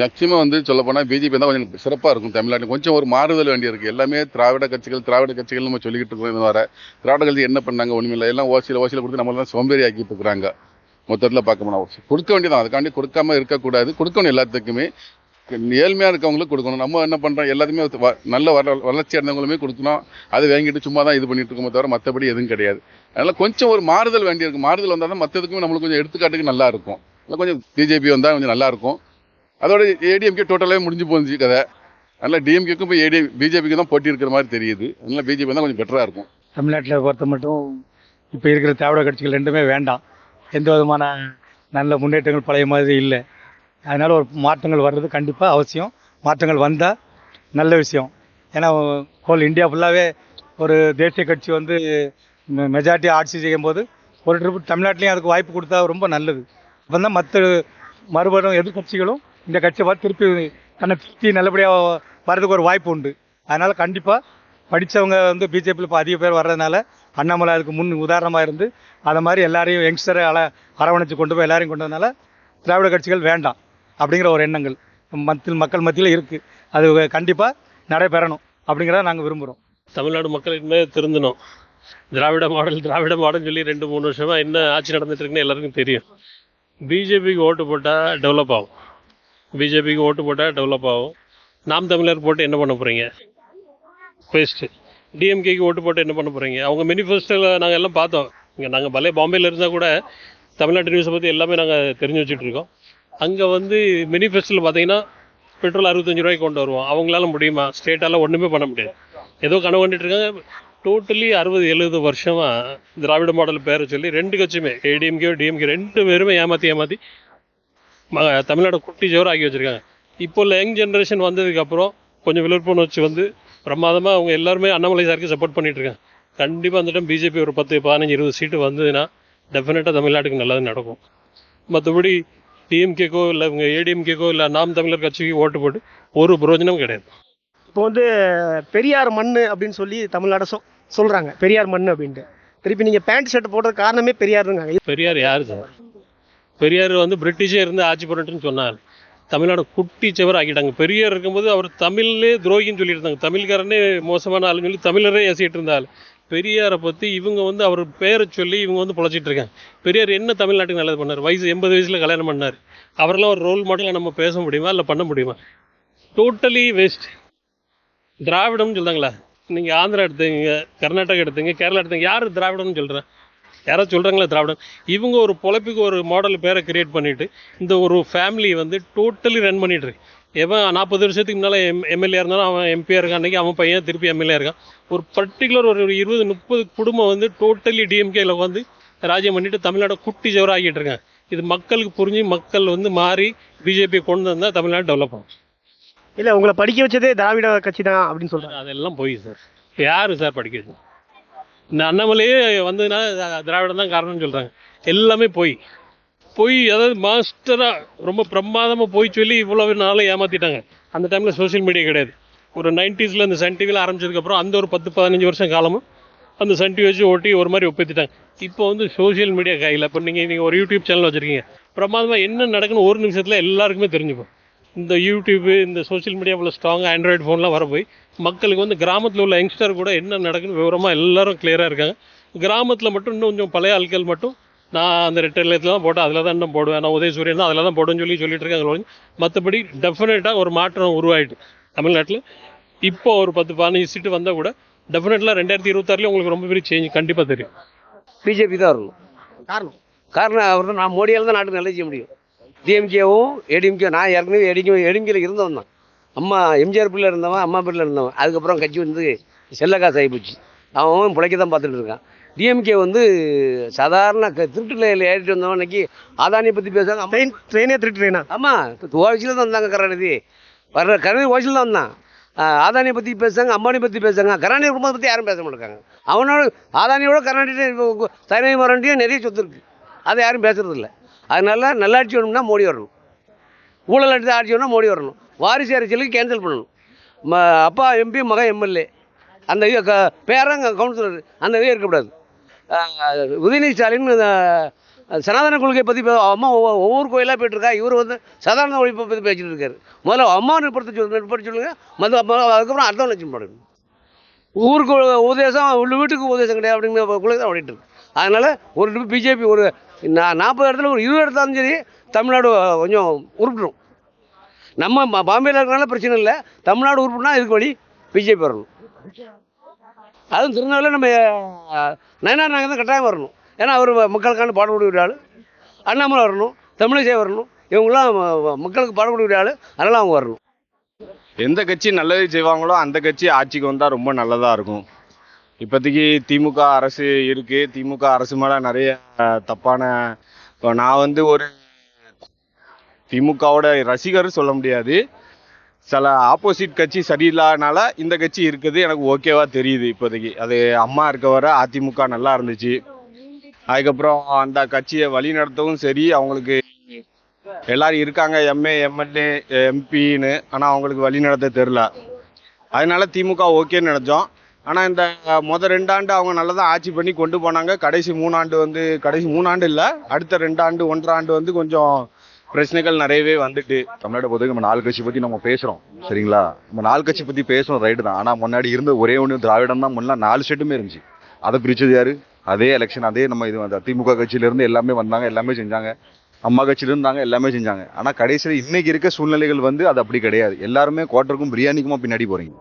நிச்சயமாக வந்து சொல்ல போனால் பிஜேபி தான் கொஞ்சம் சிறப்பாக இருக்கும் தமிழ்நாட்டில். கொஞ்சம் ஒரு மாறுதல் வேண்டி இருக்குது எல்லாமே திராவிட கட்சிகள் திராவிட கட்சிகள் நம்ம சொல்லிக்கிட்டு இருக்கோம் வர. திராவிட கட்சி என்ன பண்ணாங்க ஒன்றுமில்லை எல்லாம் ஓசியில் ஓசியில் கொடுத்து நம்மளாம் சோம்பேறி ஆக்கிட்டு இருக்கிறாங்க. மொத்தத்தில் பார்க்க போனால் கொடுக்க வேண்டியதான் அதுக்காண்டி கொடுக்காம இருக்கக்கூடாது. கொடுக்கணும் எல்லாத்துக்குமே. ஏழ்மையாக இருக்கவங்களுக்கு கொடுக்கணும். நம்ம என்ன பண்ணுறோம் எல்லாத்துக்குமே வ- நல்ல வள வளர்ச்சி அடைந்தவங்களுமே கொடுக்கணும். அது வாங்கிட்டு சும்மா தான் இது பண்ணிட்டு இருக்கோமே தவிர மற்றபடி எதுவும் கிடையாது. அதனால் கொஞ்சம் ஒரு மாறுதல் வேண்டியிருக்கு. மாறுதல் வந்தால் தான் மற்றதுக்குமே நம்மளுக்கு கொஞ்சம் எடுத்துக்காட்டுக்கு நல்லா இருக்கும். கொஞ்சம் பிஜேபி வந்தால் கொஞ்சம் நல்லாயிருக்கும் அதோட ஏடிஎம்கே டோட்டலாகவே முடிஞ்சு போச்சு கதை. அதனால் டிஎம்கேக்கும் போய் ஏடி பிஜேபிக்கு தான் போட்டி இருக்கிற மாதிரி தெரியுது. அதனால் பிஜேபி தான் கொஞ்சம் பெட்டராக இருக்கும். தமிழ்நாட்டில் பொறுத்த மட்டும் இப்போ இருக்கிற திராவிட கட்சிகள் ரெண்டுமே வேண்டாம். எந்த விதமான நல்ல முன்னேற்றங்கள் பழைய மாதிரி இல்லை. அதனால் ஒரு மாற்றங்கள் வர்றது கண்டிப்பாக அவசியம். மாற்றங்கள் வந்தால் நல்ல விஷயம். ஏன்னா ஹோல் இந்தியா ஃபுல்லாகவே ஒரு தேசிய கட்சி வந்து மெஜாரிட்டி ஆட்சி செய்யும் போது ஒரு ட்ரிப் தமிழ்நாட்டிலையும் அதுக்கு வாய்ப்பு கொடுத்தா ரொம்ப நல்லது. அப்போ தான் மற்ற மறுபடியும் எதிர்கட்சிகளும் இந்த கட்சியை பார்த்து திருப்பி தன்னை திருப்தி நல்லபடியாக வர்றதுக்கு ஒரு வாய்ப்பு உண்டு. அதனால் கண்டிப்பாக படித்தவங்க வந்து பிஜேபியில் இப்போ அதிக பேர் வர்றதுனால அண்ணாமலை அதுக்கு முன் உதாரணமாக இருந்து அதை மாதிரி எல்லாரையும் யங்ஸ்டரை அல அரவணைச்சு கொண்டு போய் எல்லாரையும் கொண்டு வந்தனால திராவிட கட்சிகள் வேண்டாம் அப்படிங்கிற ஒரு எண்ணங்கள் மத்தியில் மக்கள் மத்தியில் இருக்குது அது கண்டிப்பாக நடைபெறணும் அப்படிங்கிறத நாங்கள் விரும்புகிறோம் தமிழ்நாடு மக்கள் இனிமேல் திருந்தணும். திராவிட மாடல் திராவிட மாடல் சொல்லி ரெண்டு மூணு வருஷமாக என்ன ஆட்சி நடந்துட்டு இருக்குன்னு எல்லாருக்கும் தெரியும். பிஜேபிக்கு ஓட்டு போட்டால் டெவலப் ஆகும். பிஜேபிக்கு ஓட்டு போட்டால் டெவலப் ஆகும். நாம் தமிழர் போட்டு என்ன பண்ண போகிறீங்க வேஸ்ட்டு டிஎம்கேக்கு ஓட்டு போட்டு என்ன பண்ண போகிறீங்க அவங்க மேனிஃபெஸ்டோவில் நாங்கள் எல்லாம் பார்த்தோம். இங்கே நாங்கள் பலே பாம்பேல இருந்தால் கூட தமிழ்நாட்டு நியூஸை பற்றி எல்லாமே நாங்கள் தெரிஞ்சு வச்சுட்ருக்கோம் அங்கே வந்து மேனிஃபெஸ்டோவில் பார்த்தீங்கன்னா பெட்ரோல் அறுபத்தஞ்சு ரூபாய்க்கு கொண்டு வருவோம். அவங்களால முடியுமா? ஸ்டேட்டால் ஒன்றுமே பண்ண முடியாது. ஏதோ கனவு கண்டுட்டு இருக்காங்க. டோட்டலி அறுபது எழுபது வருஷமாக திராவிட மாடல் பேரை சொல்லி ரெண்டு கட்சியுமே ஏடிஎம்கே டிஎம்கே ரெண்டு பேருமே ஏமாற்றி ஏமாற்றி தமிழ்நாடு குட்டி ஜோர் ஆக்கி வச்சிருக்காங்க. இப்போ உள்ள யங் ஜென்ரேஷன் வந்ததுக்கப்புறம் கொஞ்சம் விழிப்புணர்ச்சி வந்து பிரமாதமாக அவங்க எல்லாருமே அண்ணாமலை சாருக்கு சப்போர்ட் பண்ணிட்டு இருக்காங்க கண்டிப்பாக அந்த டைம் பிஜேபி ஒரு பத்து பதினஞ்சு இருபது சீட்டு வந்ததுன்னா டெஃபினட்டாக தமிழ்நாட்டுக்கு நல்லது நடக்கும். மற்றபடி டிஎம்கேக்கோ இல்லை இவங்க ஏடிஎம்கேக்கோ இல்லை நாம் தமிழர் கட்சிக்கு ஓட்டு போட்டு ஒரு பிரயோஜனமும் கிடையாது. இப்போ வந்து பெரியார் மண் அப்படின்னு சொல்லி தமிழ்நாடு சொ சொல்கிறாங்க பெரியார் மண் அப்படின்ட்டு. திருப்பி நீங்கள் பேண்ட் ஷர்ட் போடுறது காரணமே பெரியாருங்காங்க பெரியார் யார் சார்? பெரியார் வந்து பிரிட்டிஷே இருந்து ஆட்சி பண்ணட்டுன்னு சொன்னார். தமிழ்நாடு குட்டி செவர் ஆக்கிட்டாங்க. பெரியார் இருக்கும்போது அவர் தமிழ்லே துரோகின்னு சொல்லியிருந்தாங்க. தமிழ்காரனே மோசமான ஆளுன்னு சொல்லி தமிழரே ஏசிட்டு இருந்தாள் பெரியாரை பற்றி இவங்க வந்து அவர் பேரை சொல்லி இவங்க வந்து பொழைச்சிட்டு இருக்காங்க. பெரியார் என்ன தமிழ்நாட்டுக்கு நல்லது பண்ணார்? வயசு எண்பது வயசில் கல்யாணம் பண்ணார். அவரெல்லாம் ஒரு ரோல் மாடலாக நம்ம பேச முடியுமா? இல்லை பண்ண முடியுமா? டோட்டலி வேஸ்ட் திராவிடம்னு சொல்கிறாங்களா நீங்கள் ஆந்திரா எடுத்தீங்க கர்நாடகா எடுத்தீங்க கேரளா எடுத்தீங்க யார் திராவிடம்னு சொல்கிறேன் யாராவது சொல்கிறாங்களா திராவிடம் இவங்க ஒரு பொழப்புக்கு ஒரு மாடல் பேரை கிரியேட் பண்ணிட்டு இந்த ஒரு ஃபேமிலி வந்து டோட்டலி ரன் பண்ணிட்டு இருக்கு. எவன் நாற்பது வருஷத்துக்கு முன்னால் எம் எம்எல்ஏ இருந்தாலும் அவன் எம்பியாக இருக்கான் அன்றைக்கி அவன் பையன் திருப்பி எம்எல்ஏ இருக்கான். ஒரு பர்டிகுலர் ஒரு இருபது முப்பது குடும்பம் வந்து டோட்டலி டிஎம்கேல வந்து ராஜ்யம் பண்ணிட்டு தமிழ்நாடு குட்டி ஜவராக ஆக்கிட்டு இருக்காங்க. இது மக்களுக்கு புரிஞ்சு மக்கள் வந்து மாறி பிஜேபி கொண்டு வந்தால் தமிழ்நாடு டெவலப் ஆகும். இல்லை உங்களை படிக்க வச்சதே திராவிட கட்சி தான் அப்படின்னு சொல்கிறாங்க அதெல்லாம் போய் சார். யார் சார் படிக்க வச்சது? இந்த அண்ணாமலையே வந்ததுன்னா திராவிடம் தான் காரணம்னு சொல்கிறாங்க எல்லாமே போய் போய் அதாவது மாஸ்டராக ரொம்ப பிரமாதமாக போய் சொல்லி இவ்வளோ நாளாக ஏமாற்றிட்டாங்க அந்த டைமில் சோஷியல் மீடியா கிடையாது. ஒரு நைன்டிஸில் இந்த சன் டிவியில் ஆரம்பிச்சதுக்கப்புறம் அந்த ஒரு பத்து பதினஞ்சு வருஷம் காலமும் அந்த சன் டிவி வச்சு ஓட்டி ஒரு மாதிரி ஒப்பேற்றிட்டாங்க இப்போ வந்து சோஷியல் மீடியா கையில் இப்போ நீங்கள் நீங்கள் ஒரு யூடியூப் சேனல் வச்சுருக்கீங்க. பிரமாதமாக என்ன நடக்குன்னு ஒரு நிமிஷத்தில் எல்லாருக்குமே தெரிஞ்சுப்போம் இந்த யூடியூப்பு இந்த சோஷியல் மீடியா இவ்வளோ ஸ்ட்ராங்காக ஆண்ட்ராய்டு ஃபோன்லாம் வர போய் மக்களுக்கு வந்து கிராமத்தில் உள்ள யங்ஸ்டர் கூட என்ன நடக்குன்னு விவரமாக எல்லாரும் கிளியராக இருக்காங்க. கிராமத்தில் மட்டும் இன்னும் கொஞ்சம் பழைய ஆட்கள் மட்டும் நான் அந்த ரெட்டர்லேத்தில் தான் போட்டேன் அதில் தான் இன்னும் போடுவேன். நான் உதயசூரியன் தான் அதில் தான் போடுவேன்னு சொல்லி சொல்லிட்டு இருக்காங்க மற்றபடி டெஃபினட்டாக ஒரு மாற்றம் உருவாயிட்டு தமிழ்நாட்டில். இப்போ ஒரு பத்து பதினஞ்சு சீட்டு வந்தால் கூட டெஃபினெட்லாம் ரெண்டாயிரத்தி இருபத்தாறுலேயும் உங்களுக்கு ரொம்ப பெரிய சேஞ்ச் கண்டிப்பாக தெரியும். பிஜேபி தான் வரணும். காரணம். காரணம் அவர் தான் நான் மோடியால் தான் நாட்டுக்கு நல்லது செய்ய முடியும். டிஎம்கேவும் ஏடிஎம்கே நான் ஏற்கனவே ஏடிஎம்கே ஏடிஎம்கேல இருந்தவன் தான். அம்மா எம்ஜிஆர் பிள்ளை இருந்தவன் அம்மா பிள்ளை இருந்தவன். அதுக்கப்புறம் கட்சி வந்து செல்லக்காசு ஆகி போச்சு. அவன் பிழைக்க தான் பார்த்துட்டு இருக்கான். டிஎம்கே வந்து சாதாரண க- திருட்டுல ஏறிட்டு வந்தவன் இன்னைக்கு அதானியை பற்றி பேசுவாங்க. ட்ரெயின் ட்ரெயினே திருட்டு ட்ரெயினா? ஆமாம் ஓசியில் தான் வந்தாங்க கருணாநிதி. வர்ற கருணாநிதி ஓசியில் தான் வந்தான். ஆஹ் அதானியை பற்றி பேசுறாங்க அம்பானி பற்றி பேசுறாங்க கருணாநிதி குடும்பத்தை பற்றி யாரும் பேச மாட்டாங்க அவனோட அதானியோட கருணாநிதி தனிமை மரண்டியும் நிறைய சொத்து இருக்குது அதை யாரும் பேசுறது இல்லை அதனால நல்லாட்சி வேணும்னா மோடி வரணும். ஊழல் அடித்து ஆட்சி வேணும்னா மோடி வரணும். வாரிசு அரசியலுக்கு கேன்சல் பண்ணணும். ம அப்பா எம்பி மகன் எம்எல்ஏ அந்த இது க பேரங்க கவுன்சிலர் அந்த இது இருக்கக்கூடாது. உதயநிதி ஸ்டாலின் சனாதன கொள்கையை பற்றி அம்மா ஒவ்வொ- ஒவ்வொரு கோயிலாக போயிட்டுருக்கா? இவர் வந்து சாதாரண ஒழிப்பை பற்றி பேசிட்டு இருக்காரு. முதல்ல அம்மா நிற்படுத்த சொல்லு நிற்படுத்த சொல்லுங்கள் மது அதுக்கப்புறம் அர்த்தம் லட்சம் பாடுங்க ஊருக்கு உபதேசம் உள்ள வீட்டுக்கு உபதேசம் கிடையாது அப்படிங்கிற கொள்கை தான் ஓடிட்டு இருக்கு. ஒரு பிஜேபி ஒரு நான் நாற்பது இடத்துல ஒரு இருபது இடத்துல சரி தமிழ்நாடு கொஞ்சம் உருப்பிடும். நம்ம பாம்பேயில் இருக்கிறனால பிரச்சனை இல்லை. தமிழ்நாடு உருப்பினா இதுக்கு வழி பிஜேபி வரணும். அதுவும் திருநெல்வேலியில் நம்ம நயனார் நாங்கள் தான் கட்டாயம் வரணும். ஏன்னா அவர் மக்களுக்கான பாடுபடுகிற ஆள். அண்ணாமலை வரணும் தமிழிசை வரணும். இவங்களாம் மக்களுக்கு பாடுபடுகிற ஆள். அதனால் அவங்க வரணும். எந்த கட்சி நல்லது செய்வாங்களோ அந்த கட்சி ஆட்சிக்கு வந்தால் ரொம்ப நல்லதாக இருக்கும். இப்போதைக்கு திமுக அரசு இருக்குது திமுக அரசு மேலே நிறைய தப்பான இப்போ நான் வந்து ஒரு திமுகவோட ரசிகர் சொல்ல முடியாது. சில ஆப்போசிட் கட்சி சரியில்லாதனால இந்த கட்சி இருக்குது. எனக்கு ஓகேவா தெரியுது இப்போதைக்கு. அது அம்மா இருக்க வர அதிமுக நல்லா இருந்துச்சு. அதுக்கப்புறம் அந்த கட்சியை வழி நடத்தவும் சரி. அவங்களுக்கு எல்லாரும் இருக்காங்க. எம்ஏ எம்எல்ஏ எம்பின்னு ஆனால் அவங்களுக்கு வழி நடத்த தெரில அதனால திமுக ஓகேன்னு நினச்சோம். ஆனால் இந்த மொதல் ரெண்டாண்டு அவங்க நல்லா தான் ஆட்சி பண்ணி கொண்டு போனாங்க. கடைசி மூணாண்டு வந்து கடைசி மூணாண்டு இல்லை அடுத்த ரெண்டாண்டு ஒன்றாண்டு வந்து கொஞ்சம் பிரச்சனைகள் நிறையவே வந்துட்டு. தமிழ்நாட்டை பொறுத்தவரைக்கும் நம்ம நாலு கட்சி பற்றி நம்ம பேசுகிறோம் சரிங்களா? நம்ம நாலு கட்சி பற்றி பேசுகிறோம் ரைட்டு தான். ஆனால் முன்னாடி இருந்த ஒரே ஒன்று திராவிடம் தான் முன்னா நாலு ஸ்டேட்டுமே இருந்துச்சு. அதை பிரித்தது யார்? அதே எலெக்ஷன் அதே நம்ம இது திமுக கட்சியிலேருந்து எல்லாமே வந்தாங்க எல்லாமே செஞ்சாங்க. அம்மா கட்சியில இருந்தாங்க எல்லாமே செஞ்சாங்க. ஆனால் கடைசியில் இன்னைக்கு இருக்க சூழ்நிலைகள் வந்து அது அப்படி கிடையாது. எல்லாருமே குவார்ட்டருக்கும் பிரியாணிக்குமா பின்னாடி போகிறீங்க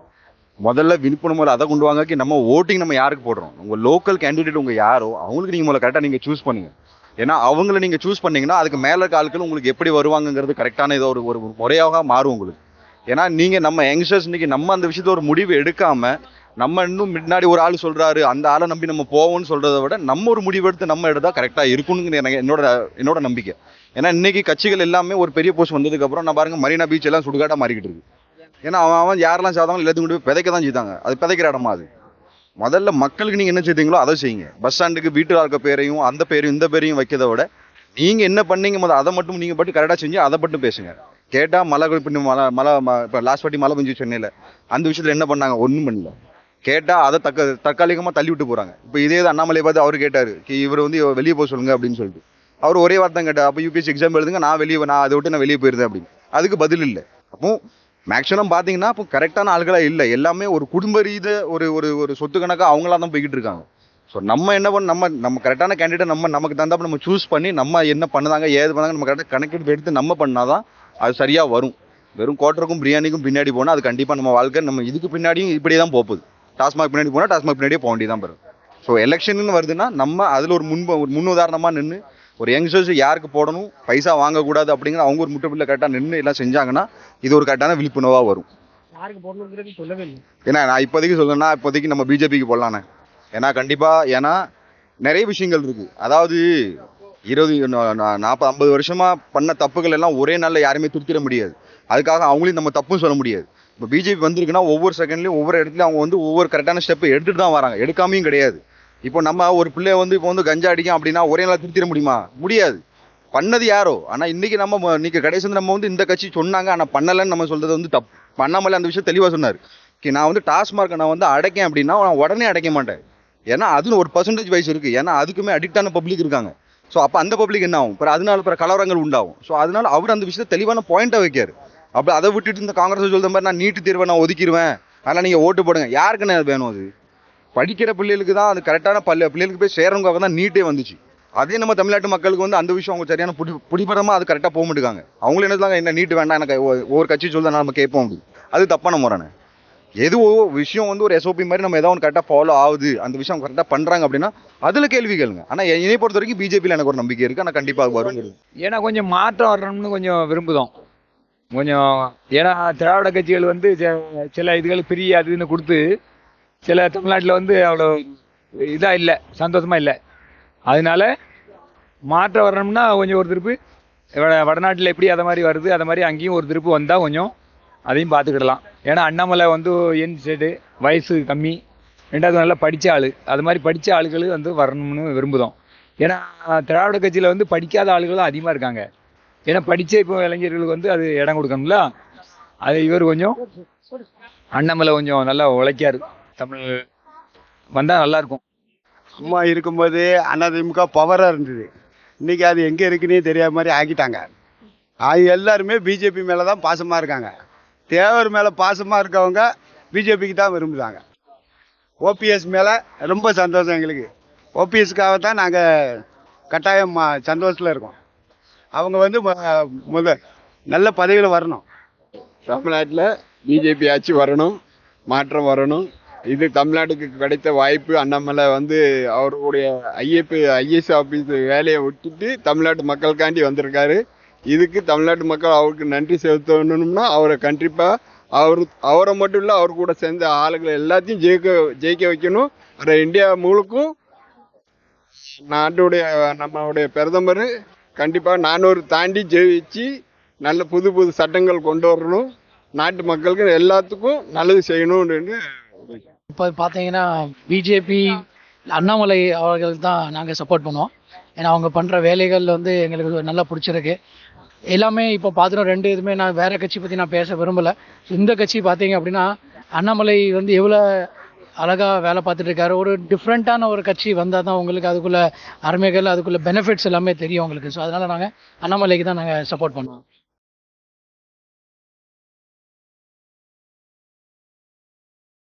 முதல்ல விழிப்புணர்வு அதை கொண்டு வாங்கக்கி நம்ம ஓட்டிங் நம்ம யாருக்கு போடுறோம்? உங்க லோக்கல் கேண்டிடேட் உங்க யாரோ அவங்களுக்கு நீங்க முதல்ல கரெக்டாக நீங்க சூஸ் பண்ணுங்க. ஏன்னா அவங்கள நீங்க சூஸ் பண்ணீங்கன்னா அதுக்கு மேல இருக்க ஆட்கள் உங்களுக்கு எப்படி வருவாங்கங்கிறது கரெக்டான ஏதோ ஒரு ஒரு முறையாக மாறும் உங்களுக்கு. ஏன்னா நீங்க நம்ம யங்ஸ்டர்ஸ் இன்னைக்கு நம்ம அந்த விஷயத்த ஒரு முடிவு எடுக்காம நம்ம இன்னும் முன்னாடி ஒரு ஆள் சொல்றாரு அந்த ஆளை நம்பி நம்ம போவோம்னு சொல்கிறத விட நம்ம ஒரு முடிவு எடுத்து நம்ம எடுத்தால் கரெக்டாக இருக்கும்னு எனக்கு என்னோட என்னோட நம்பிக்கை. ஏன்னா இன்னைக்கு கட்சிகள் எல்லாமே ஒரு பெரிய போஸ்ட் வந்ததுக்கு அப்புறம் நான் பாருங்க மரீனா பீச் எல்லாம் சுடுகாட்டாக மாறிக்கிட்டு இருக்கு. ஏன்னா அவன் அவன் யாரெல்லாம் சாதாங்க எல்லாத்தையும் கொண்டு போய் விதைக்க தான் செய்தாங்க. அது விதைக்கிற இடமா அது. முதல்ல மக்களுக்கு நீங்கள் என்ன செய்தீங்களோ அதை செய்யுங்க. பஸ் ஸ்டாண்டுக்கு வீட்டு இருக்க பேரையும் அந்த பேரையும் இந்த பேரையும் வைக்கிறத விட நீங்கள் என்ன பண்ணீங்க முதல் அதை மட்டும் நீங்கள் பட்டு கரெக்டாக செஞ்சு அதை மட்டும் பேசுங்க. கேட்டால் மழை இப்போ மழை மழை ம- லாஸ்ட் வாட்டி மழை பெஞ்சு சென்னையில். அந்த விஷயத்தில் என்ன பண்ணாங்க? ஒன்றும் பண்ணல. கேட்டால் அதை தக்க தற்காலிகமாக தள்ளி விட்டு போகிறாங்க இப்போ இதே தான் அண்ணாமலை பார்த்து அவர் கேட்டார் "கி, இவர் வந்து வெளியே போக சொல்லுங்க அப்படின்னு சொல்லிட்டு. அவர் ஒரே வார்த்தை கேட்டார் அப்போ யூபிஎஸ்சி எக்ஸாம் எழுதுங்க நான் வெளியே நான் அதை விட்டு நான் வெளியே போயிருந்தேன் அப்படின்னு. அதுக்கு பதில் இல்லை. அப்போ மேக்ஸிமம் பார்த்தீங்கன்னா இப்போ கரெக்டான ஆள்களா இல்லை. எல்லாமே ஒரு குடும்ப ரீத ஒரு ஒரு ஒரு சொத்து கணக்காக அவங்களா தான் போய்கிட்டு இருக்காங்க. ஸோ நம்ம என்ன பண்ண நம்ம நம்ம கரெக்டான கேண்டிடேட் நம்ம நமக்கு தந்தாப்ப நம்ம சூஸ் பண்ணி நம்ம என்ன பண்ணுதாங்க ஏது பண்ணாங்க நம்ம கரெக்டாக கணக்கெடுப்பு எடுத்து நம்ம பண்ணாதான் அது சரியாக வரும். வெறும் கோட்டருக்கும் பிரியாணிக்கும் பின்னாடி போனால் அது கண்டிப்பாக நம்ம வாழ்க்கை நம்ம இதுக்கு பின்னாடியும் இப்படியே தான் போகுது டாஸ்மாக் பின்னாடி போனால் டாஸ்மாக் பின்னாடியே போக வேண்டியதான் பெறும் ஸோ எலெக்ஷன் வருதுன்னா நம்ம அதில் ஒரு முன் ஒரு முன்னுதாரணமாக நின்று ஒரு யங்ஸ்டர்ஸ் யாருக்கு போடணும்? பைசா வாங்கக்கூடாது அப்படிங்கிற அவங்க ஒரு முட்டை கரெக்டாக நின்று எல்லாம் செஞ்சாங்கன்னா இது ஒரு கரெக்டான விழிப்புணர்வாக வரும். ஏன்னா நான் இப்போதைக்கு சொல்லணும்னா இப்போதைக்கு நம்ம பிஜேபிக்கு போடலானே ஏன்னா கண்டிப்பாக ஏன்னா நிறைய விஷயங்கள் இருக்கு. அதாவது இருபது நாற்பது ஐம்பது வருஷமா பண்ண தப்புகள் எல்லாம் ஒரே நாளில் யாருமே திருத்திட முடியாது. அதுக்காக அவங்களையும் நம்ம தப்பும் சொல்ல முடியாது. இப்போ பிஜேபி வந்திருக்குன்னா ஒவ்வொரு செகண்ட்லையும் ஒவ்வொரு இடத்துலையும் அவங்க வந்து ஒவ்வொரு கரெக்டான ஸ்டெப் எடுத்துட்டு தான் வராங்க. எடுக்காமையும் கிடையாது. இப்போ நம்ம ஒரு பிள்ளைய வந்து இப்போ வந்து கஞ்சா அடிக்கும் அப்படின்னா ஒரே நாள் திருத்திட முடியுமா? முடியாது. பண்ணது யாரோ? ஆனால் இன்னைக்கு நம்ம இன்னைக்கு கடைசி வந்து நம்ம வந்து இந்த கட்சி சொன்னாங்க ஆனால் பண்ணலைன்னு நம்ம சொல்றது வந்து தப்பு. பண்ணாமலே அந்த விஷயம் தெளிவாக சொன்னார். "கி, நான் வந்து டாஸ்மார்க்கை நான் வந்து அடைக்கேன் அப்படின்னா நான் உடனே அடைக்க மாட்டேன். ஏன்னா அதுன்னு ஒரு பர்சன்டேஜ் வைஸ் இருக்குது ஏன்னா அதுக்குமே அடிக்டான பப்ளிக் இருக்காங்க. ஸோ அப்போ அந்த பப்ளிக் என்ன ஆகும்? அப்புறம் அதனால அப்புறம் கலவரங்கள் உண்டாகும். ஸோ அதனால அவர் அந்த விஷயத்தை தெளிவான பாயிண்ட்டை வைக்காரு அப்போ அதை விட்டுட்டு இந்த காங்கிரஸ் சொல்கிற மாதிரி நான் நீட்டு தேர்வை நான் ஒதுக்கிடுவேன் அதனால் நீங்கள் ஓட்டு போடுங்க. யாருக்குன்னு அது வேணும் அது? படிக்கிற பிள்ளைகளுக்கு தான் அது கரெக்டான பல்ல பிள்ளைகளுக்கு போய் சேரவங்க தான் நீட்டே வந்துச்சு. அதே நம்ம தமிழ்நாட்டு மக்களுக்கு வந்து அந்த விஷயம் அவங்க சரியான பிடி பிடிபடமா அது கரெக்டாக போக மாட்டேங்காங்க அவங்களும் என்ன என்ன நீட்டு வேண்டாம் எனக்கு ஒ- ஒவ்வொரு கட்சி சொல்லுதா நம்ம கேட்போம் அப்படி. அது தப்பான முறைண்ணே எதுவோ விஷயம் வந்து ஒரு எஸ்ஓபி மாதிரி நம்ம ஏதாவது ஒன்று கரெக்டாக ஃபாலோ ஆகுது அந்த விஷயம் கரெக்டாக பண்ணுறாங்க அப்படின்னா அதில் கேள்வி கேளுங்க ஆனால் என்னை பொறுத்த வரைக்கும் பிஜேபியில் எனக்கு ஒரு நம்பிக்கை இருக்குது ஆனால் கண்டிப்பாக வரும். ஏன்னா கொஞ்சம் மாற்றம் வரணும்னு கொஞ்சம் விரும்புதோம். கொஞ்சம் ஏன்னா திராவிட கட்சிகள் வந்து சில- சில இதுகள் பிரிய அதுன்னு இதுன்னு கொடுத்து சில தமிழ்நாட்டில் வந்து அவ்வளோ இதாக இல்லை சந்தோஷமாக இல்லை. அதனால மாற்றம் வரணும்னா கொஞ்சம் ஒரு திருப்பு. வடநாட்டில் எப்படி அதை மாதிரி வருது அதை மாதிரி அங்கேயும் ஒரு திருப்பு வந்தால் கொஞ்சம் அதையும் பார்த்துக்கிடலாம். ஏன்னா அண்ணாமலை வந்து என் சைடு வயசு கம்மி. ரெண்டாவது நல்லா படித்த ஆள். அது மாதிரி படித்த ஆளுகள் வந்து வரணும்னு விரும்புதோம். ஏன்னா திராவிட கட்சியில் வந்து படிக்காத ஆளுகளும் அதிகமாக இருக்காங்க. ஏன்னா படித்த இப்போ இளைஞர்களுக்கு வந்து அது இடம் கொடுக்கணும்ல. அது இவர் கொஞ்சம் அண்ணாமலை கொஞ்சம் நல்லா உழைக்காரு தமிழ் வந்தால் நல்லா இருக்கும் அம்மா இருக்கும்போது அதிமுக பவராக இருந்தது. இன்னைக்கு அது எங்கே இருக்குன்னே தெரியாத மாதிரி ஆக்கிட்டாங்க. அது எல்லாருமே பிஜேபி மேலே தான் பாசமாக இருக்காங்க. தேவர் மேலே பாசமாக இருக்கவங்க பிஜேபிக்கு தான் விரும்புகிறாங்க ஓபிஎஸ் மேலே ரொம்ப சந்தோஷம் எங்களுக்கு. ஓபிஎஸ்க்காக தான் நாங்கள் கட்டாயம் சந்தோஷத்தில் இருக்கோம். அவங்க வந்து மு- முத நல்ல பதவியில் வரணும். தமிழ்நாட்டில் பிஜேபி ஆட்சி வரணும் மாற்றம் வரணும். இது தமிழ்நாட்டுக்கு கிடைத்த வாய்ப்பு. அண்ணாமலை வந்து அவருடைய ஐஏபி ஐஏஎஸ் ஆஃபீஸ் வேலையை விட்டுட்டு தமிழ்நாட்டு மக்களுக்காண்டி வந்திருக்காரு. இதுக்கு தமிழ்நாட்டு மக்கள் அவருக்கு நன்றி செலுத்தணும்னா அவரை கண்டிப்பாக அவர் அவரை மட்டும் இல்லை அவர் கூட சேர்ந்த ஆளுகளை எல்லாத்தையும் ஜெயிக்க ஜெயிக்க வைக்கணும். அதை இந்தியா முழுக்கும் நாட்டுடைய நம்மளுடைய பிரதமர் கண்டிப்பாக நானூறு தாண்டி ஜெயிச்சு நல்ல புது புது சட்டங்கள் கொண்டு வரணும். நாட்டு மக்களுக்கு எல்லாத்துக்கும் நல்லது செய்யணும்னு இப்போ பார்த்தீங்கன்னா பிஜேபி அண்ணாமலை அவர்களுக்கு தான் நாங்கள் சப்போர்ட் பண்ணுவோம். ஏன்னா அவங்க பண்ணுற வேலைகள் வந்து எங்களுக்கு நல்லா பிடிச்சிருக்கு. எல்லாமே இப்போ பார்த்துட்டோம் ரெண்டு இதுவுமே நான் வேறு கட்சி பற்றி நான் பேச விரும்பலை. இந்த கட்சி பார்த்தீங்க அப்படின்னா அண்ணாமலை வந்து எவ்வளோ அழகாக வேலை பார்த்துட்டு இருக்காரு. ஒரு டிஃப்ரெண்ட்டான ஒரு கட்சி வந்தால் தான் உங்களுக்கு அதுக்குள்ளே அருமைகள் அதுக்குள்ள பெனிஃபிட்ஸ் எல்லாமே தெரியும் உங்களுக்கு. ஸோ அதனால் நாங்கள் அண்ணாமலைக்கு தான் நாங்கள் சப்போர்ட் பண்ணுவோம்.